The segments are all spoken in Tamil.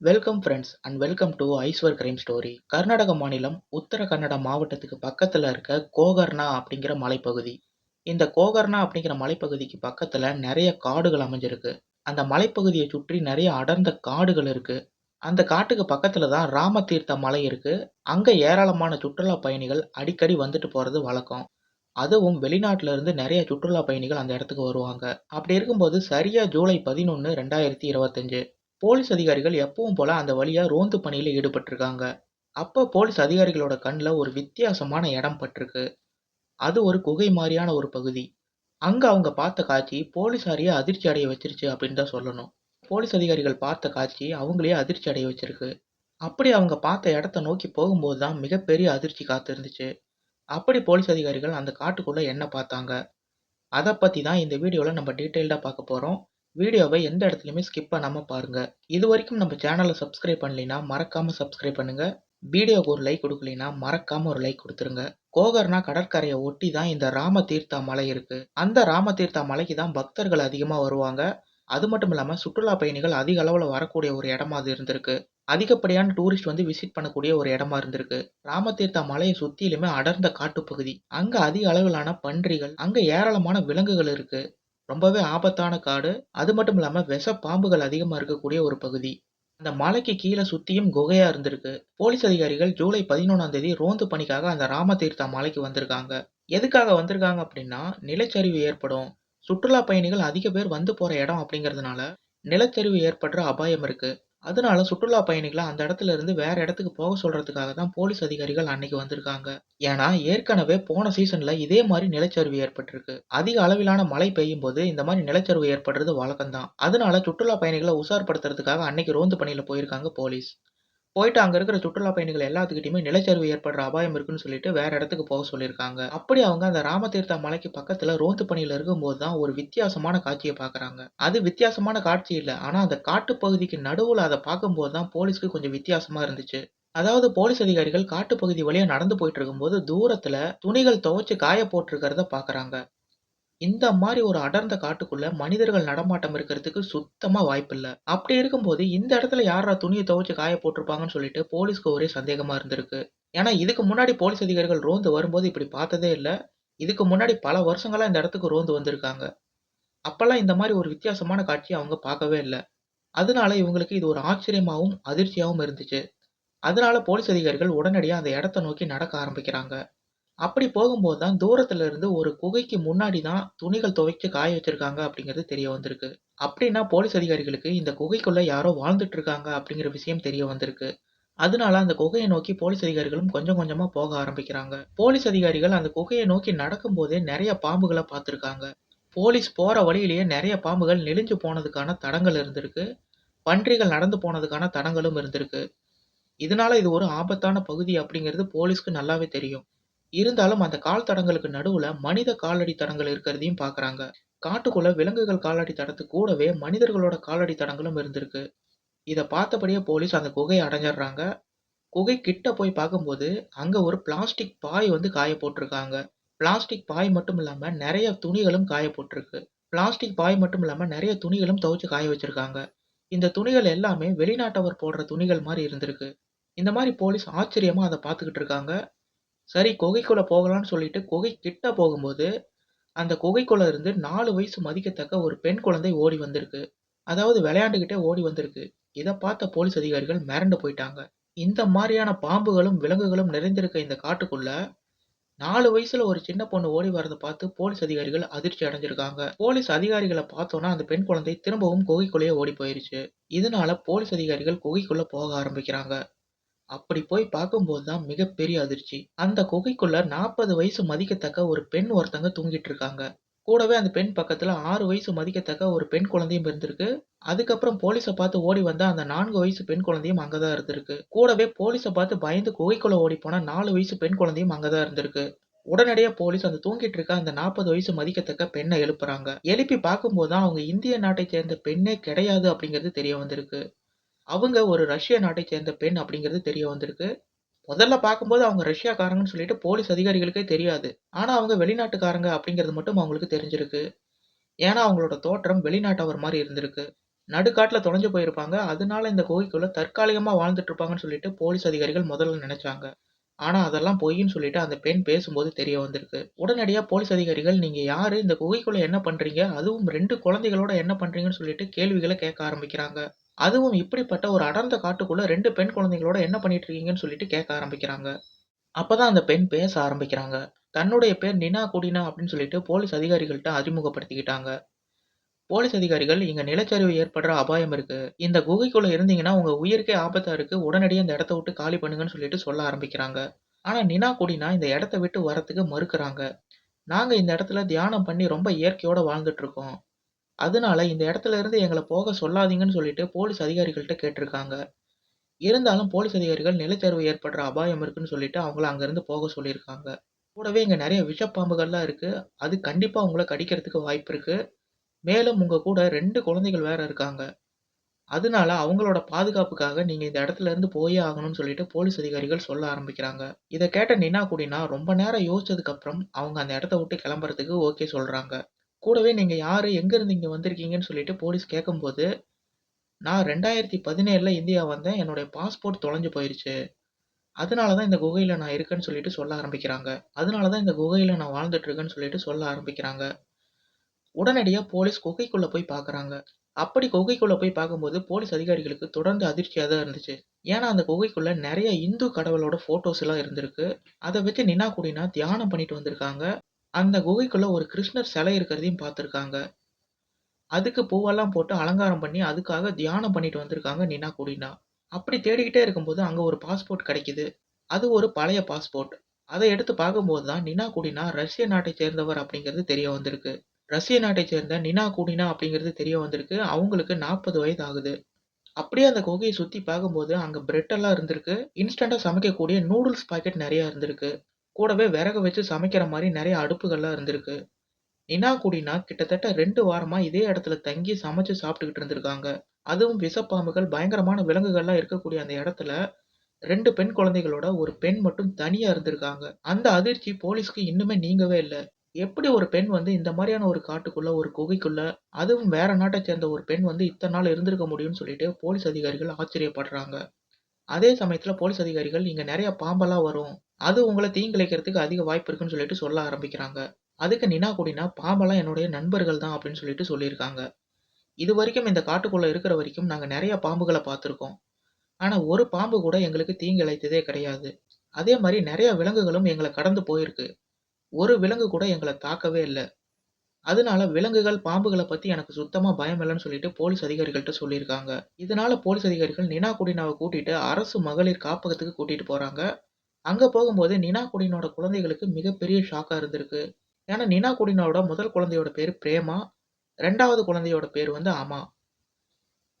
Welcome friends and welcome to Aishwar crime story Karnataka மாநிலம் உத்தர கன்னட மாவட்டத்துக்கு பக்கத்தில் இருக்க கோகர்ணா அப்படிங்கிற மலைப்பகுதி. இந்த கோகர்ணா அப்படிங்கிற மலைப்பகுதிக்கு பக்கத்தில் நிறைய காடுகள் அமைஞ்சிருக்கு. அந்த மலைப்பகுதியை சுற்றி நிறைய அடர்ந்த காடுகள் இருக்குது அந்த காட்டுக்கு பக்கத்தில் தான் ராமதீர்த்த மலை இருக்குது அங்கே ஏராளமான சுற்றுலா பயணிகள் அடிக்கடி வந்துட்டு போகிறது வழக்கம். அதுவும் வெளிநாட்டிலிருந்து நிறைய சுற்றுலா பயணிகள் அந்த இடத்துக்கு வருவாங்க. அப்படி இருக்கும்போது சரியாக ஜூலை பதினொன்று ரெண்டாயிரத்தி இருபத்தஞ்சு. போலீஸ் அதிகாரிகள் எப்பவும் போல அந்த வழியா ரோந்து பணியில ஈடுபட்டிருக்காங்க. அப்ப போலீஸ் அதிகாரிகளோட கண்ணில் ஒரு வித்தியாசமான இடம் பட்டிருக்கு. அது ஒரு குகை மாதிரியான ஒரு பகுதி. அங்க அவங்க பார்த்த காட்சி போலீசாரையே அதிர்ச்சி அடைய வச்சிருச்சு அப்படின்னு தான் சொல்லணும். போலீஸ் அதிகாரிகள் பார்த்த காட்சி அவங்களையே அதிர்ச்சி அடைய வச்சிருக்கு. அப்படி அவங்க பார்த்த இடத்த நோக்கி போகும்போது தான் மிகப்பெரிய அதிர்ச்சி காத்திருந்துச்சு. அப்படி போலீஸ் அதிகாரிகள் அந்த காட்டுக்குள்ள என்ன பார்த்தாங்க? அதை பற்றி தான் இந்த வீடியோவில் நம்ம டீட்டெயில்டாக பார்க்க போகிறோம் வீடியோவை எந்த இடத்துலையுமே ஸ்கிப் பண்ணாமல் பாருங்கள் இது வரைக்கும் நம்ம சேனலை சப்ஸ்கிரைப் பண்ணலைன்னா மறக்காமல் சப்ஸ்கிரைப் பண்ணுங்கள் வீடியோக்கு ஒரு லைக் கொடுக்கலைன்னா மறக்காமல் ஒரு லைக் கொடுத்துருங்க. கோகர்னா கடற்கரையை ஒட்டி தான் இந்த ராம தீர்த்தா மலை இருக்குது அந்த ராம தீர்த்தா மலைக்கு தான் பக்தர்கள் அதிகமாக வருவாங்க. அது மட்டும் இல்லாமல் சுற்றுலா பயணிகள் அதிக அளவில் வரக்கூடிய ஒரு இடமா அது இருந்திருக்கு. அதிகப்படியான டூரிஸ்ட் வந்து விசிட் பண்ணக்கூடிய ஒரு இடமா இருந்திருக்கு. ராமதீர்த்தா மலையை சுத்திலுமே அடர்ந்த காட்டுப்பகுதி. அங்க அதிக அளவிலான பன்றிகள் அங்க ஏராளமான விலங்குகள் இருக்கு. ரொம்பவே ஆபத்தான காடு. அது மட்டும் இல்லாம விஷ பாம்புகள் அதிகமா இருக்கக்கூடிய ஒரு பகுதி. அந்த மலைக்கு கீழே சுத்தியும் குகையா இருந்திருக்கு. போலீஸ் அதிகாரிகள் ஜூலை பதினொன்றாம் தேதி ரோந்து பணிக்காக அந்த ராமதீர்த்தா மலைக்கு வந்திருக்காங்க. எதுக்காக வந்திருக்காங்க அப்படின்னா நிலச்சரிவு ஏற்படும். சுற்றுலா பயணிகள் அதிக பேர் வந்து போற இடம் அப்படிங்கிறதுனால நிலச்சரிவு ஏற்படுற அபாயம் இருக்கு. அதனால சுற்றுலா பயணிகளை அந்த இடத்துல இருந்து வேற இடத்துக்கு போக சொல்றதுக்காக தான் போலீஸ் அதிகாரிகள் அன்னைக்கு வந்திருக்காங்க. ஏன்னா ஏற்கனவே போன சீசன்ல இதே மாதிரி நிலச்சரிவு ஏற்பட்டிருக்கு. அதிக அளவிலான மழை பெய்யும் போது இந்த மாதிரி நிலச்சரிவு ஏற்படுறது வழக்கம்தான். அதனால சுற்றுலா பயணிகளை உஷார்படுத்துறதுக்காக அன்னைக்கு ரோந்து பணியில போயிருக்காங்க போலீஸ். போயிட்டு அங்கே இருக்கிற சுற்றுலா பயணிகள் எல்லாத்துக்கிட்டையுமே நிலச்சரிவு ஏற்படுற அபாயம் இருக்குன்னு சொல்லிட்டு வேற இடத்துக்கு போக சொல்லியிருக்காங்க. அப்படி அவங்க அந்த ராமதீர்த்தா மலைக்கு பக்கத்தில் ரோந்து பணியில் இருக்கும்போது தான் ஒரு வித்தியாசமான காட்சியை பார்க்குறாங்க. அது வித்தியாசமான காட்சி இல்லை. ஆனால் அந்த காட்டுப்பகுதிக்கு நடுவில் அதை பார்க்கும்போது தான் போலீஸ்க்கு கொஞ்சம் வித்தியாசமாக இருந்துச்சு. அதாவது போலீஸ் அதிகாரிகள் காட்டுப்பகுதி வழியா நடந்து போயிட்டு இருக்கும்போது தூரத்துல துணிகள் துவைச்சு காய போட்டிருக்கிறத பாக்குறாங்க இந்த மாதிரி ஒரு அடர்ந்த காட்டுக்குள்ள மனிதர்கள் நடமாட்டம் இருக்கிறதுக்கு சுத்தமா வாய்ப்பில்ல அப்படி இருக்கும்போது இந்த இடத்துல யாரா துணியை துவைச்சு காய போட்டிருப்பாங்கன்னு சொல்லிட்டு போலீஸ்க்கு ஒரே சந்தேகமா இருந்திருக்கு. ஏன்னா இதுக்கு முன்னாடி போலீஸ் அதிகாரிகள் ரோந்து வரும்போது இப்படி பார்த்ததே இல்ல. இதுக்கு முன்னாடி பல வருஷங்களா இந்த இடத்துக்கு ரோந்து வந்திருக்காங்க. அப்பெல்லாம் இந்த மாதிரி ஒரு வித்தியாசமான காட்சி அவங்க பார்க்கவே இல்லை. அதனால இவங்களுக்கு இது ஒரு ஆச்சரியமாவும் அதிர்ச்சியாவும் இருந்துச்சு. அதனால போலீஸ் அதிகாரிகள் உடனடியாக அந்த இடத்த நோக்கி நடக்க ஆரம்பிக்கிறாங்க. அப்படி போகும்போது தான் தூரத்துல இருந்து ஒரு குகைக்கு முன்னாடி தான் துணிகள் துவைச்சு காய வச்சிருக்காங்க அப்படிங்கிறது தெரிய வந்திருக்கு. அப்படின்னா போலீஸ் அதிகாரிகளுக்கு இந்த குகைக்குள்ள யாரோ வாழ்ந்துட்டு இருக்காங்க அப்படிங்கிற விஷயம் தெரிய வந்திருக்கு. அதனால அந்த குகையை நோக்கி போலீஸ் அதிகாரிகளும் கொஞ்சம் கொஞ்சமா போக ஆரம்பிக்கிறாங்க. போலீஸ் அதிகாரிகள் அந்த குகையை நோக்கி நடக்கும் போதே நிறைய பாம்புகளை பார்த்திருக்காங்க. போலீஸ் போற வழியிலேயே நிறைய பாம்புகள் நெளிஞ்சு போனதுக்கான தடங்கள் இருந்திருக்கு. பன்றிகள் நடந்து போனதுக்கான தடங்களும் இருந்திருக்கு. இதனால இது ஒரு ஆபத்தான பகுதி அப்படிங்கிறது போலீஸ்க்கு நல்லாவே தெரியும். இருந்தாலும் அந்த கால் தடங்களுக்கு நடுவுல மனித காலடி தடங்கள் இருக்கிறதையும் பாக்குறாங்க. காட்டுக்குள்ள விலங்குகள் காலடி தடத்து கூடவே மனிதர்களோட காலடி தடங்களும் இருந்திருக்கு. இதை பார்த்தபடியே போலீஸ் அந்த குகையை அடைஞ்சிடுறாங்க. குகை கிட்ட போய் பார்க்கும்போது அங்க ஒரு பிளாஸ்டிக் பாய் வந்து காய போட்டிருக்காங்க. பிளாஸ்டிக் பாய் மட்டும் இல்லாம நிறைய துணிகளும் காய போட்டிருக்கு. பிளாஸ்டிக் பாய் மட்டும் இல்லாம நிறைய துணிகளும் துவைச்சு காய வச்சிருக்காங்க. இந்த துணிகள் எல்லாமே வெளிநாட்டவர் போடுற துணிகள் மாதிரி இருந்திருக்கு. இந்த மாதிரி போலீஸ் ஆச்சரியமா அதை பார்த்துக்கிட்டு இருக்காங்க. சரி குகைக்குள்ள போகலாம்னு சொல்லிட்டு குகை கிட்ட போகும்போது அந்த குகைக்குள்ள இருந்து நாலு வயசு மதிக்கத்தக்க ஒரு பெண் குழந்தை ஓடி வந்திருக்கு. அதாவது விளையாண்டுக்கிட்டே ஓடி வந்திருக்கு. இதை பார்த்த போலீஸ் அதிகாரிகள் மிரண்டு போயிட்டாங்க. இந்த மாதிரியான பாம்புகளும் விலங்குகளும் நிறைந்திருக்க இந்த காட்டுக்குள்ள நாலு வயசுல ஒரு சின்ன பொண்ணு ஓடி வரதை பார்த்து போலீஸ் அதிகாரிகள் அதிர்ச்சி அடைஞ்சிருக்காங்க. போலீஸ் அதிகாரிகளை பார்த்தோன்னா அந்த பெண் குழந்தை திரும்பவும் குகைக்குள்ளேயே ஓடி போயிருச்சு. இதனால போலீஸ் அதிகாரிகள் குகைக்குள்ள போக ஆரம்பிக்கிறாங்க. அப்படி போய் பார்க்கும்போது தான் மிகப்பெரிய அதிர்ச்சி. அந்த குகைக்குள்ள நாற்பது வயசு மதிக்கத்தக்க ஒரு பெண் ஒருத்தங்க தூங்கிட்டு இருக்காங்க. கூடவே அந்த பெண் பக்கத்துல ஆறு வயசு மதிக்கத்தக்க ஒரு பெண் குழந்தையும் இருந்திருக்கு. அதுக்கப்புறம் போலீஸை பார்த்து ஓடி வந்த அந்த நான்கு வயசு பெண் குழந்தையும் அங்கதான் இருந்திருக்கு. கூடவே போலீஸை பார்த்து பயந்து குகைக்குள்ள ஓடி போன நாலு வயசு பெண் குழந்தையும் அங்கதான் இருந்திருக்கு. உடனடியா போலீஸ் அந்த தூங்கிட்டு இருக்க அந்த நாற்பது வயசு மதிக்கத்தக்க பெண்ணை எழுப்புறாங்க. எழுப்பி பார்க்கும்போது தான் அவங்க இந்திய நாட்டை சேர்ந்த பெண்ணே கிடையாது அப்படிங்கிறது தெரிய வந்திருக்கு. அவங்க ஒரு ரஷ்ய நாட்டை சேர்ந்த பெண் அப்படிங்கிறது தெரிய வந்திருக்கு முதல்ல பார்க்கும்போது அவங்க ரஷ்யாக்காரங்கன்னு சொல்லிட்டு போலீஸ் அதிகாரிகளுக்கே தெரியாது ஆனா அவங்க வெளிநாட்டுக்காரங்க அப்படிங்கிறது மட்டும் அவங்களுக்கு தெரிஞ்சிருக்கு ஏன்னா அவங்களோட தோற்றம் வெளிநாட்டவர் மாதிரி இருந்திருக்கு நடுக்காட்டுல தொலைஞ்சு போயிருப்பாங்க. அதனால இந்த குகைக்குள்ள தற்காலிகமா வாழ்ந்துட்டு இருப்பாங்கன்னு சொல்லிட்டு போலீஸ் அதிகாரிகள் முதல்ல நினைச்சாங்க. ஆனா அதெல்லாம் பொய்ன்னு சொல்லிட்டு அந்த பெண் பேசும்போது தெரிய வந்திருக்கு. உடனடியா போலீஸ் அதிகாரிகள் நீங்க யாரு? இந்த குகைக்குள்ள என்ன பண்றீங்க? அதுவும் 2 குழந்தைகளோட என்ன பண்றீங்கன்னு சொல்லிட்டு கேள்விகள கேட்க ஆரம்பிக்கிறாங்க. அதுவும் இப்படிப்பட்ட ஒரு அடர்ந்த காட்டுக்குள்ள ரெண்டு பெண் குழந்தைகளோட என்ன பண்ணிட்டு இருக்கீங்கன்னு சொல்லிட்டு கேட்க ஆரம்பிக்கிறாங்க. அப்பதான் அந்த பெண் பேச ஆரம்பிக்கிறாங்க. தன்னுடைய பேர் நினா குடினா அப்படின்னு சொல்லிட்டு போலீஸ் அதிகாரிகள்ட்ட அறிமுகப்படுத்திக்கிட்டாங்க. போலீஸ் அதிகாரிகள் இங்க நிலச்சரிவு ஏற்படுற அபாயம் இருக்கு. இந்த குகைக்குள்ள இருந்தீங்கன்னா உங்க உயிருக்கே ஆபத்தா இருக்கு. உடனடியே இந்த இடத்த விட்டு காலி பண்ணுங்கன்னு சொல்லிட்டு சொல்ல ஆரம்பிக்கிறாங்க. ஆனா நினா குடினா இந்த இடத்த விட்டு வரத்துக்கு மறுக்கிறாங்க நாங்க இந்த இடத்துல தியானம் பண்ணி ரொம்ப இயற்கையோட வாழ்ந்துட்டு இருக்கோம். அதனால இந்த இடத்துல இருந்து எங்கள போக சொல்லாதீங்கன்னு சொல்லிட்டு போலீஸ் அதிகாரிகள்ட்ட கேட்டிருக்காங்க. இருந்தாலும் போலீஸ் அதிகாரிகள் நிலச்சரிவு ஏற்படுற அபாயம் இருக்குன்னு சொல்லிட்டு அவங்கள அங்கேருந்து போக சொல்லியிருக்காங்க. கூடவே இங்க நெறைய விஷப்பாம்புகள்லாம் இருக்கு. அது கண்டிப்பா உங்கள கடிக்கிறதுக்கு வாய்ப்பு இருக்குது மேலும் உங்க கூட 2 குழந்தைகள் வேற இருக்காங்க. அதனால அவங்களோட பாதுகாப்புக்காக நீங்க இந்த இடத்துல இருந்து போயே ஆகணும்னு சொல்லிட்டு போலீஸ் அதிகாரிகள் சொல்ல ஆரம்பிக்கிறாங்க. இத கேட்ட நினா கூடினா ரொம்ப நேரம் யோசிச்சதுக்கு அப்புறம் அவங்க அந்த இடத்த விட்டு கிளம்புறதுக்கு ஓகே சொல்றாங்க. கூடவே நீங்கள் யார் எங்கேருந்து இங்கே வந்திருக்கீங்கன்னு சொல்லிட்டு போலீஸ் கேட்கும்போது, நான் 2017ல இந்தியா வந்தேன். என்னுடைய பாஸ்போர்ட் தொலைஞ்சு போயிடுச்சு அதனால தான் இந்த குகையில் நான் இருக்கேன்னு சொல்லிட்டு சொல்ல ஆரம்பிக்கிறாங்க. அதனால தான் இந்த குகையில் நான் வாழ்ந்துட்டு இருக்கேன்னு சொல்லிட்டு சொல்ல ஆரம்பிக்கிறாங்க. உடனடியாக போலீஸ் குகைக்குள்ளே போய் பார்க்குறாங்க. அப்படி குகைக்குள்ளே போய் பார்க்கும்போது போலீஸ் அதிகாரிகளுக்கு தொடர்ந்து அதிர்ச்சியாக தான் இருந்துச்சு. ஏன்னா அந்த குகைக்குள்ள நிறைய இந்து கடவுளோட ஃபோட்டோஸ் எல்லாம் இருந்திருக்கு. அதை வச்சு நினா கூடினா தியானம் பண்ணிட்டு வந்திருக்காங்க. அந்த குகைக்குள்ள ஒரு கிருஷ்ணர் சிலை இருக்கிறதையும் பார்த்துருக்காங்க அதுக்கு பூவெல்லாம் போட்டு அலங்காரம் பண்ணி அதுக்காக தியானம் பண்ணிட்டு வந்திருக்காங்க நினா குடினா. அப்படி தேடிக்கிட்டே இருக்கும்போது அங்கே ஒரு பாஸ்போர்ட் கிடைக்குது. அது ஒரு பழைய பாஸ்போர்ட். அதை எடுத்து பார்க்கும்போது தான் நினா குடினா ரஷ்ய நாட்டை சேர்ந்தவர் அப்படிங்கிறது தெரிய வந்திருக்கு. ரஷ்ய நாட்டை சேர்ந்த நினா குடினா அப்படிங்கிறது தெரிய வந்திருக்கு. அவங்களுக்கு 40 வயது ஆகுது. அப்படியே அந்த குகையை சுற்றி பார்க்கும்போது அங்கே பிரெட்டெல்லாம் இருந்திருக்கு. இன்ஸ்டண்ட்டாக சமைக்கக்கூடிய நூடுல்ஸ் பாக்கெட் நிறையா இருந்திருக்கு. கூடவே விறகு வச்சு சமைக்கிற மாதிரி நிறைய அடுப்புகள்லாம் இருந்திருக்கு. நினா குடினா கிட்டத்தட்ட 2 வாரமா இதே இடத்துல தங்கி சமைச்சு சாப்பிட்டுக்கிட்டு இருந்திருக்காங்க. அதுவும் விஷப்பாம்புகள், பயங்கரமான விலங்குகள்லாம் இருக்கக்கூடிய அந்த இடத்துல 2 பெண் குழந்தைகளோட ஒரு பெண் மட்டும் தனியா இருந்திருக்காங்க. அந்த அதிர்ச்சி போலீஸ்க்கு இன்னுமே நீங்கவே இல்ல. எப்படி ஒரு பெண் வந்து இந்த மாரியான ஒரு காட்டுக்குள்ள, ஒரு குகைக்குள்ள, அதுவும் வேற நாட்டை சேர்ந்த ஒரு பெண் வந்து இத்தன நாள் இருந்திருக்க முடியும்னு சொல்லிட்டு போலீஸ் அதிகாரிகள் ஆச்சரியப்படுறாங்க. அதே சமயத்துல போலீஸ் அதிகாரிகள் இங்க நெறைய பாம்பெல்லாம் வரும். அது உங்கள தீங்கிழைக்கிறதுக்கு அதிக வாய்ப்பு இருக்குன்னு சொல்லிட்டு சொல்ல ஆரம்பிக்கிறாங்க. அதுக்கு நினா கூடினா, பாம்பெல்லாம் என்னுடைய நண்பர்கள் தான் அப்படின்னு சொல்லிட்டு சொல்லியிருக்காங்க. இதுவரைக்கும் இந்த காட்டுக்குள்ள இருக்கிற வரைக்கும் நாங்க நெறைய பாம்புகள பார்த்திருக்கோம். ஆனா ஒரு பாம்பு கூட எங்களுக்கு தீங்கிழைத்ததே கிடையாது. அதே மாரி நெறைய விலங்குகளும் எங்கள கடந்து போயிருக்கு. ஒரு விலங்கு கூட எங்கள தாக்கவே இல்ல. அதனால விலங்குகள், பாம்புகள பத்தி எனக்கு சுத்தமா பயம் இல்லன்னு சொல்லிட்டு போலீஸ் அதிகாரிகள்ட்ட சொல்லியிருக்காங்க. இதனால போலீஸ் அதிகாரிகள் நினா குடினாவ கூட்டிட்டு அரசு மகளிர் காப்பகத்துக்கு கூட்டிட்டு போறாங்க. அங்க போகும்போது நினா குடினோட குழந்தைகளுக்கு மிகப்பெரிய ஷாக்கா இருந்திருக்கு. ஏன்னா நினா குடினோட முதல் குழந்தையோட பேரு பிரேமா. 2வது குழந்தையோட பேரு வந்து அமா.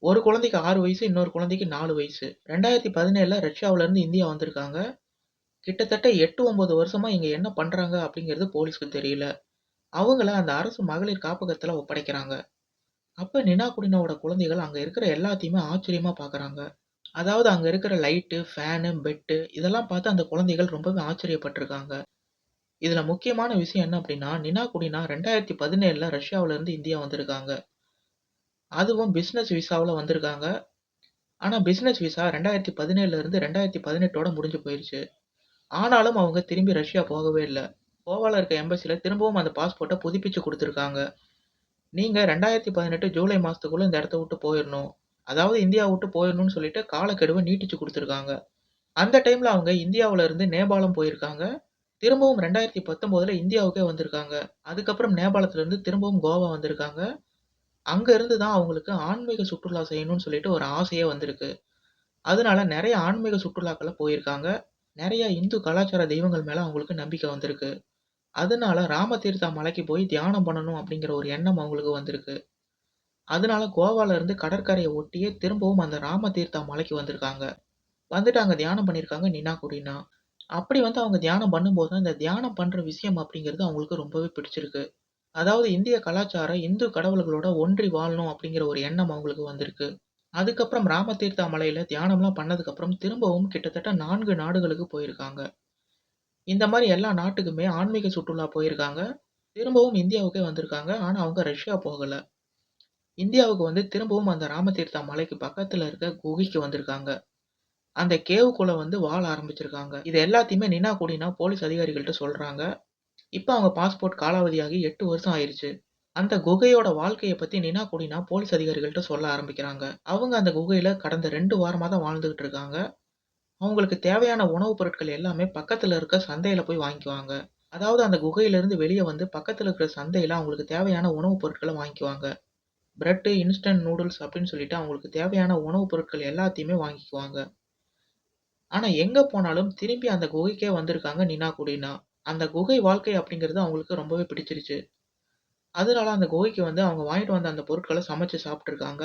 ஒரு குழந்தைக்கு 6 வயசு, இன்னொரு குழந்தைக்கு 4 வயசு. 2017ல பதினேழில் ரஷ்யாவிலேருந்து இந்தியா வந்திருக்காங்க. கிட்டத்தட்ட 8, 9 வருஷமா இங்க என்ன பண்றாங்க அப்படிங்கிறது போலீஸ்க்கு தெரியல. அவங்கள அந்த அரசு மகளிர் காப்பகத்துல ஒப்படைக்கிறாங்க. அப்ப நினா குடினோட குழந்தைகள் அங்க இருக்கிற எல்லாத்தையுமே ஆச்சரியமா பார்க்குறாங்க. அதாவது அங்க இருக்கிற லைட்டு, ஃபேனு, பெட்டு இதெல்லாம் பார்த்து அந்த குழந்தைகள் ரொம்பவே ஆச்சரியப்பட்டுருக்காங்க. இதுல முக்கியமான விஷயம் என்ன அப்படின்னா, நினா குடினா 2017ல ரஷ்யாவிலிருந்து இந்தியா வந்திருக்காங்க. அதுவும் பிசினஸ் விசாவுல வந்திருக்காங்க. ஆனா பிசினஸ் விசா 2017ல இருந்து 2018ஓட முடிஞ்சு போயிருச்சு. ஆனாலும் அவங்க திரும்பி ரஷ்யா போகவே இல்ல. கோவால இருக்க எம்பசில திரும்பவும் அந்த பாஸ்போர்ட்ட புதுப்பிச்சு குடுத்திருக்காங்க. நீங்க 2018 ஜூலை மாசத்துக்குள்ள இந்த இடத்த விட்டு போயிரணும். அதாவது இந்தியாவ விட்டு போயிரணும்னு சொல்லிட்டு காலக்கெடுவ நீட்டிச்சு குடுத்திருக்காங்க. அந்த டைம்ல அவங்க இந்தியாவுல இருந்து நேபாளம் போயிருக்காங்க. திரும்பவும் 2019ல இந்தியாவுக்கே வந்திருக்காங்க. அதுக்கப்புறம் நேபாளத்துல இருந்து திரும்பவும் கோவா வந்திருக்காங்க. அங்க இருந்து தான் அவங்களுக்கு ஆன்மீக சுற்றுலா செய்யணும்னு சொல்லிட்டு ஒரு ஆசையே வந்திருக்கு. அதனால நெறைய ஆன்மீக சுற்றுலாக்கள்ல போயிருக்காங்க. நெறைய இந்து கலாச்சார தெய்வங்கள் மேல அவங்களுக்கு நம்பிக்கை வந்திருக்கு. அதனால ராமதீர்த்தா மலைக்கு போய் தியானம் பண்ணணும் அப்படிங்கிற ஒரு எண்ணம் அவங்களுக்கு வந்திருக்கு. அதனால கோவால இருந்து கடற்கரையை ஒட்டியே திரும்பவும் அந்த ராம தீர்த்தா மலைக்கு வந்திருக்காங்க. வந்துட்டு அங்க தியானம் பண்ணியிருக்காங்க நினா குடினா. அப்படி வந்து அவங்க தியானம் பண்ணும்போது தான் இந்த தியானம் பண்ற விஷயம் அப்படிங்கிறது அவங்களுக்கு ரொம்பவே பிடிச்சிருக்கு. அதாவது இந்திய கலாச்சாரம் இந்து கடவுள்களோட ஒன்றி வாழணும் அப்படிங்கிற ஒரு எண்ணம் அவங்களுக்கு வந்திருக்கு. அதுக்கப்புறம் ராம தீர்த்தா மலையில தியானம்லாம் பண்ணதுக்கப்புறம் திரும்பவும் கிட்டத்தட்ட 4 நாடுகளுக்கு போயிருக்காங்க. இந்த மாரி எல்லா நாட்டுக்குமே ஆன்மீக சுற்றுலா போயிருக்காங்க. திரும்பவும் இந்தியாவுக்கே வந்திருக்காங்க. ஆனா அவங்க ரஷ்யா போகல. இந்தியாவுக்கு வந்து திரும்பவும் அந்த ராமதீர்த்தா மலைக்கு பக்கத்துல இருக்க குகைக்கு வந்திருக்காங்க. அந்த கேவுக்குள்ள வந்து வாழ ஆரம்பிச்சிருக்காங்க. இது எல்லாத்தையுமே நினா கூடினா போலீஸ் அதிகாரிகள்ட்ட சொல்றாங்க. இப்ப அவங்க பாஸ்போர்ட் காலாவதியாகி எட்டு வருஷம் ஆயிடுச்சு அந்த குகையோட வாழ்க்கையை பத்தி நினா கூடினா போலீஸ் அதிகாரிகள்ட்ட சொல்ல ஆரம்பிக்கிறாங்க. அவங்க அந்த குகையில கடந்த ரெண்டு வாரமா தான் வாழ்ந்துகிட்டு இருக்காங்க. அவங்களுக்கு தேவையான உணவுப் பொருட்கள் எல்லாமே பக்கத்துல இருக்க சந்தையில போய் வாங்கிக்குவாங்க. அதாவது அந்த குகையிலிருந்து வெளியே வந்து பக்கத்துல இருக்கிற சந்தையில அவங்களுக்கு தேவையான உணவுப் பொருட்களை வாங்கிக்குவாங்க. பிரெட்டு இன்ஸ்டன்ட் நூடுல்ஸ் அப்படின்னு சொல்லிட்டு அவங்களுக்கு தேவையான உணவுப் பொருட்கள் எல்லாத்தையுமே வாங்கிக்குவாங்க. ஆனா எங்க போனாலும் திரும்பி அந்த குகைக்கே வந்திருக்காங்க நினா குடினா அந்த குகை வாழ்க்கை அப்படிங்கிறது அவங்களுக்கு ரொம்பவே பிடிச்சிருச்சு. அதனால அந்த குகைக்கு வந்து அவங்க வாங்கிட்டு வந்த அந்த பொருட்களை சமைச்சு சாப்பிட்ருக்காங்க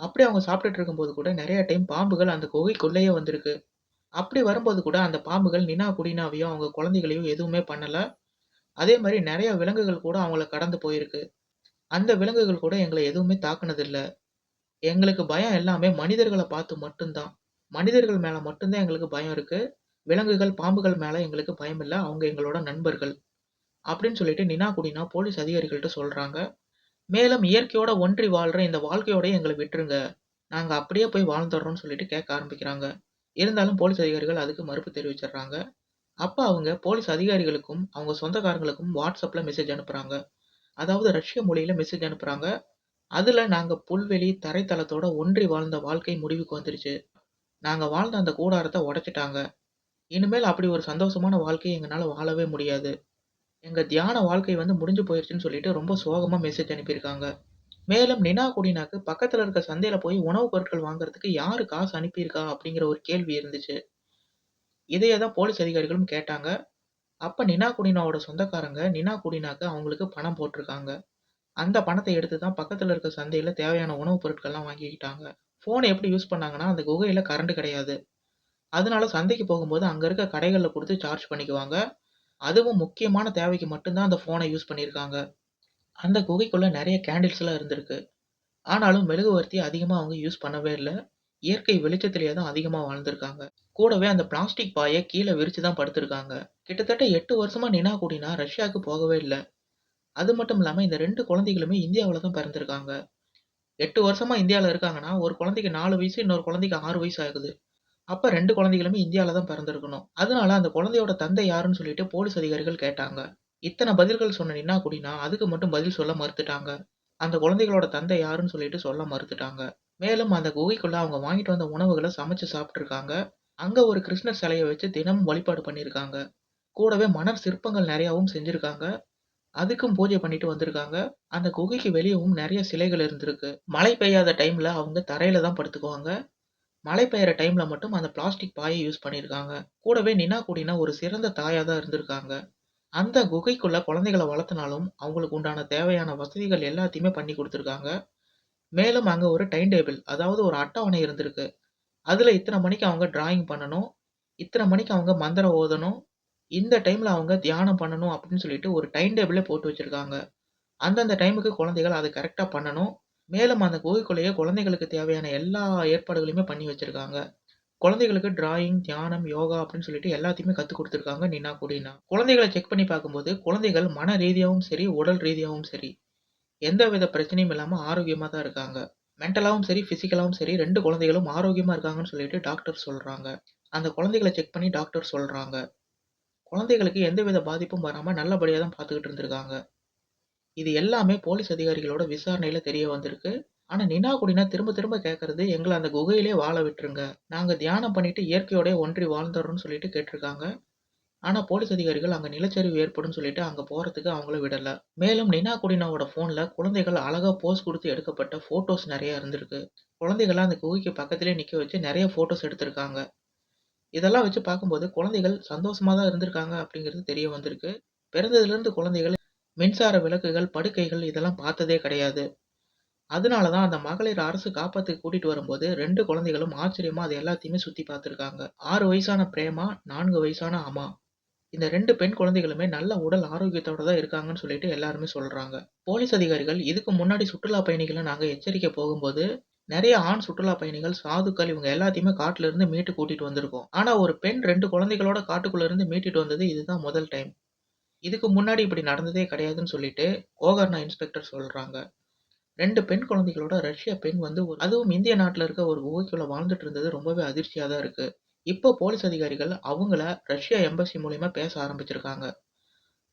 அப்படி அவங்க சாப்பிட்டுட்டு இருக்கும்போது கூட நிறைய டைம் பாம்புகள் அந்த குகைக்குள்ளேயே வந்திருக்கு. அப்படி வரும்போது கூட அந்த பாம்புகள் நினா குடினாவையோ அவங்க குழந்தைகளையோ எதுவுமே பண்ணல. அதே மாதிரி நிறைய விலங்குகள் கூட அவங்கள கடந்து போயிருக்கு. அந்த விலங்குகள் கூட எங்கள எதுவுமே தாக்குனதில்ல. எங்களுக்கு பயம் எல்லாமே மனிதர்கள பார்த்து மட்டும் தான். மனிதர்கள் மேல மட்டும் தான் எங்களுக்கு பயம் இருக்கு. விலங்குகள், பாம்புகள் மேல எங்களுக்கு பயம் இல்ல. அவங்க எங்களோட நண்பர்கள். அப்படின்னு சொல்லிட்டு நினா குடினா போலீஸ் அதிகாரிகள்ட்ட சொல்றாங்க. மேலும் இயற்கையோட ஒன்றி வாழ்ற இந்த வாழ்க்கையோடயே எங்கள விட்டுருங்க. நாங்க அப்படியே போய் வாழ்ந்துர்றோம்னு சொல்லிட்டு கேட்க ஆரம்பிக்கிறாங்க. இருந்தாலும் போலீஸ் அதிகாரிகள் அதுக்கு மறுப்பு தெரிவிச்சிடுறாங்க அப்ப அவங்க போலீஸ் அதிகாரிகளுக்கும், அவங்க சொந்தக்காரங்களுக்கும் WhatsAppல மெசேஜ் அனுப்புறாங்க. அதாவது ரஷ்ய மொழியில மெசேஜ் அனுப்புறாங்க. அதுல நாங்க புல்வெளி, தரைத்தளத்தோட ஒன்றி வாழ்ந்த வாழ்க்கை முடிவுக்கு வந்துருச்சு. நாங்க வாழ்ந்த அந்த கூடாரத்த உடைச்சுட்டாங்க. இனிமேல் அப்படி ஒரு சந்தோஷமான வாழ்க்கைய எங்கனால வாழவே முடியாது. எங்க தியான வாழ்க்கை வந்து முடிஞ்சு போயிருச்சுன்னு சொல்லிட்டு ரொம்ப சோகமா மெசேஜ் அனுப்பியிருக்காங்க. மேலும் நினா குடினாக்கு பக்கத்துல இருக்க சந்தையில போய் உணவுப் பொருட்கள் வாங்குறதுக்கு யாரு காசு அனுப்பியிருக்கா அப்படிங்கிற ஒரு கேள்வி இருந்துச்சு. இதையே தான் போலீஸ் அதிகாரிகளும் கேட்டாங்க. அப்ப நினா குடினாவோட சொந்தக்காரங்க நினா குடினாக்கு அவங்களுக்கு பணம் போட்டிருக்காங்க. அந்த பணத்தை எடுத்து தான் பக்கத்துல இருக்க சந்தையில தேவையான உணவுப் பொருட்கள்லாம் வாங்கிக்கிட்டாங்க. ஃபோன எப்படி யூஸ் பண்ணாங்கன்னா, அந்த குகையில கரண்ட் கிடையாது. அதனால சந்தைக்கு போகும்போது அங்க இருக்க கடைகள்ல குடுத்து சார்ஜ் பண்ணிக்குவாங்க. அதுவும் முக்கியமான தேவைக்கு மட்டும் தான் அந்த ஃபோன யூஸ் பண்ணியிருக்காங்க. அந்த குகைக்குள்ள நெறைய கேண்டில்ஸ்லாம் இருந்திருக்கு. ஆனாலும் மெழுகுவர்த்தி அதிகமா அவங்க யூஸ் பண்ணவே இல்ல. இயற்கை வெளிச்சத்திலேயே தான் அதிகமா வாழ்ந்திருக்காங்க. கூடவே அந்த பிளாஸ்டிக் பாய கீழ விரிச்சு தான் படுத்திருக்காங்க. கிட்டத்தட்ட 8 வருஷமா நினா கூடினா ரஷ்யாவுக்கு போகவே இல்ல. அது மட்டும் இல்லாம இந்த 2 குழந்தைகளுமே இந்தியாவுல தான் பிறந்திருக்காங்க. 8 வருஷமா இந்தியால இருக்காங்கன்னா, ஒரு குழந்தைக்கு 4 வயசு, இன்னொரு குழந்தைக்கு 6 வயசு ஆகுது. அப்ப 2 குழந்தைகளுமே இந்தியால தான் பிறந்திருக்கணும். அதனால அந்த குழந்தையோட தந்தை யாருன்னு சொல்லிட்டு போலீஸ் அதிகாரிகள் கேட்டாங்க. இத்தன பதில்கள் சொன்ன நினா கூடினா அதுக்கு மட்டும் பதில் சொல்ல மறுத்துட்டாங்க. அந்த குழந்தைகளோட தந்தை யாருன்னு சொல்லிட்டு சொல்ல மறுத்துட்டாங்க. மேலும் அந்த குகைக்குள்ள அவங்க வாங்கிட்டு வந்த உணவுகளை சமைச்சு சாப்பிட்ருக்காங்க அங்க ஒரு கிருஷ்ணர் சிலையை வச்சு தினமும் வழிபாடு பண்ணியிருக்காங்க. கூடவே மணல் சிற்பங்கள் நிறையாவும் செஞ்சிருக்காங்க. அதுக்கும் பூஜை பண்ணிட்டு வந்திருக்காங்க. அந்த குகைக்கு வெளியவும் நிறைய சிலைகள் இருந்திருக்கு. மழை பெய்யாத டைம்ல அவங்க தரையில தான் படுத்துக்குவாங்க. மழை பெய்யற டைம்ல மட்டும் அந்த பிளாஸ்டிக் பாயை யூஸ் பண்ணியிருக்காங்க. கூடவே நினா கூடினா ஒரு சிறந்த தாயா தான் இருந்திருக்காங்க. அந்த குகைக்குள்ள குழந்தைகளை வளர்த்தினாலும் அவங்களுக்கு உண்டான தேவையான வசதிகள் எல்லாத்தையுமே பண்ணி கொடுத்துருக்காங்க மேலும் அங்க ஒரு டைம் டேபிள் அதாவது ஒரு அட்டவணை இருந்திருக்கு. அதுல இத்தன மணிக்கு அவங்க டிராயிங் பண்ணணும். இத்தன மணிக்கு அவங்க மந்திரம் ஓதணும். இந்த டைம்ல அவங்க தியானம் பண்ணணும் அப்படின்னு சொல்லிட்டு ஒரு டைம் டேபிளே போட்டு வச்சிருக்காங்க. அந்தந்த டைமுக்கு குழந்தைகள் அத கரெக்ட்டா பண்ணணும். மேலும் அந்த குகைக்குள்ளேயே குழந்தைகளுக்கு தேவையான எல்லா ஏற்பாடுகளையுமே பண்ணி வச்சிருக்காங்க. குழந்தைகளுக்கு டிராயிங், தியானம், யோகா அப்படின்னு சொல்லிட்டு எல்லாத்தையுமே கத்துக் கொடுத்துருக்காங்க நினா கூடினா. குழந்தைகள செக் பண்ணி பார்க்கும்போது, குழந்தைகள் மன ரீதியாவும் சரி, உடல் ரீதியாவும் சரி, எந்த வித பிரச்சனையும் இல்லாமல் ஆரோக்கியமாக தான் இருக்காங்க. மென்டலாகவும் சரி, ஃபிசிக்கலாகவும் சரி ரெண்டு குழந்தைகளும் ஆரோக்கியமாக இருக்காங்கன்னு சொல்லிட்டு டாக்டர் சொல்கிறாங்க அந்த குழந்தைகளை செக் பண்ணி டாக்டர் சொல்கிறாங்க குழந்தைகளுக்கு எந்தவித பாதிப்பும் வராமல் நல்லபடியாக தான் பார்த்துக்கிட்டு இருந்திருக்காங்க. இது எல்லாமே போலீஸ் அதிகாரிகளோட விசாரணையில் தெரிய வந்திருக்கு. ஆனால் நினா திரும்ப திரும்ப கேட்கறது, எங்களை அந்த குகையிலேயே வாழ விட்டுருங்க. நாங்கள் தியானம் பண்ணிட்டு இயற்கையோடய ஒன்றி வாழ்ந்துடுறோம்னு சொல்லிட்டு கேட்டிருக்காங்க. ஆனா போலீஸ் அதிகாரிகள் அங்க நிலச்சரிவு ஏற்படும்னு சொல்லிட்டு அங்க போறதுக்கு அவங்கள விடல. மேலும் நினா குடினாவோட ஃபோன்ல குழந்தைகள் அழகா போஸ் குடுத்து எடுக்கப்பட்ட ஃபோட்டோஸ் நெறைய இருந்திருக்கு. குழந்தைகள அந்த குகைக்கு பக்கத்திலேயே நிக்க வச்சு நெறைய ஃபோட்டோஸ் எடுத்திருக்காங்க. இதெல்லாம் வச்சு பார்க்கும்போது குழந்தைகள் சந்தோஷமா தான் இருந்திருக்காங்க அப்படிங்கிறது தெரிய வந்திருக்கு. பிறந்ததிலிருந்து குழந்தைகள் மின்சார விளக்குகள், படுக்கைகள் இதெல்லாம் பார்த்ததே கிடையாது. அதனால தான் அந்த மகளிர் அரசு காப்பகத்துக்கு கூட்டிட்டு வரும்போது 2 குழந்தைகளும் ஆச்சரியமா அது எல்லாத்தையுமே சுத்தி பார்த்திருக்காங்க. 6 வயசான பிரேமா, 4 வயசான அமா. இந்த 2 பெண் குழந்தைகளுமே நல்ல உடல் ஆரோக்கியத்தோட தான் இருக்காங்கன்னு சொல்லிட்டு எல்லாருமே சொல்றாங்க. போலீஸ் அதிகாரிகள் இதுக்கு முன்னாடி சுற்றுலா பயணிகள நாங்க எச்சரிக்க போகும்போது, நெறைய ஆண் சுற்றுலா பயணிகள், சாதுக்கள் இவங்க எல்லாத்தையுமே காட்டுல இருந்து மீட்டு கூட்டிட்டு வந்திருக்கோம். ஆனா ஒரு பெண் 2 குழந்தைகளோட காட்டுக்குள்ள இருந்து மீட்டுட்டு வந்தது இதுதான் முதல் டைம். இதுக்கு முன்னாடி இப்படி நடந்ததே கிடையாதுன்னு சொல்லிட்டு கோகர்னா இன்ஸ்பெக்டர் சொல்றாங்க. 2 பெண் குழந்தைகளோட ரஷ்ய பெண் வந்து அதுவும் இந்திய நாட்டுல இருக்க ஒரு குகைக்குள்ள வாழ்ந்துட்டு இருந்தது ரொம்பவே அதிர்ச்சியா தான் இருக்கு. இப்போ போலீஸ் அதிகாரிகள் அவங்கள ரஷ்யா எம்பசி மூலியமா பேச ஆரம்பிச்சிருக்காங்க.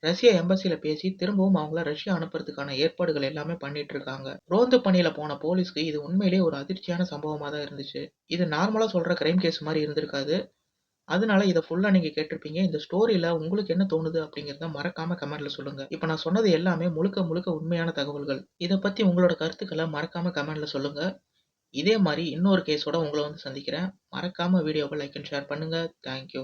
ரஷ்யா எம்பசியில பேசி திரும்பவும் அவங்கள ரஷ்யா அனுப்புறதுக்கான ஏற்பாடுகள் எல்லாமே பண்ணிட்டு இருக்காங்க. ரோந்து பணியில போன போலீஸ்க்கு இது உண்மையிலேயே ஒரு அதிர்ச்சியான சம்பவமா தான் இருந்துச்சு. இது நார்மலா சொல்ற கிரைம் கேஸ் மாதிரி இருந்திருக்காது. அதனால இதை ஃபுல்லா நீங்க கேட்டிருப்பீங்க. இந்த ஸ்டோரியில உங்களுக்கு என்ன தோணுது அப்படிங்கிறத மறக்காம கமெண்ட்ல சொல்லுங்க. இப்ப நான் சொன்னது எல்லாமே முழுக்க முழுக்க உண்மையான தகவல்கள். இதை பத்தி உங்களோட கருத்துக்களை மறக்காம கமெண்ட்ல சொல்லுங்க. இதே மாதிரி இன்னொரு கேஸோட உங்களை வந்து சந்திக்கிறேன். மறக்காமல் வீடியோவை லைக் அண்ட் ஷேர் பண்ணுங்கள் தேங்க் யூ.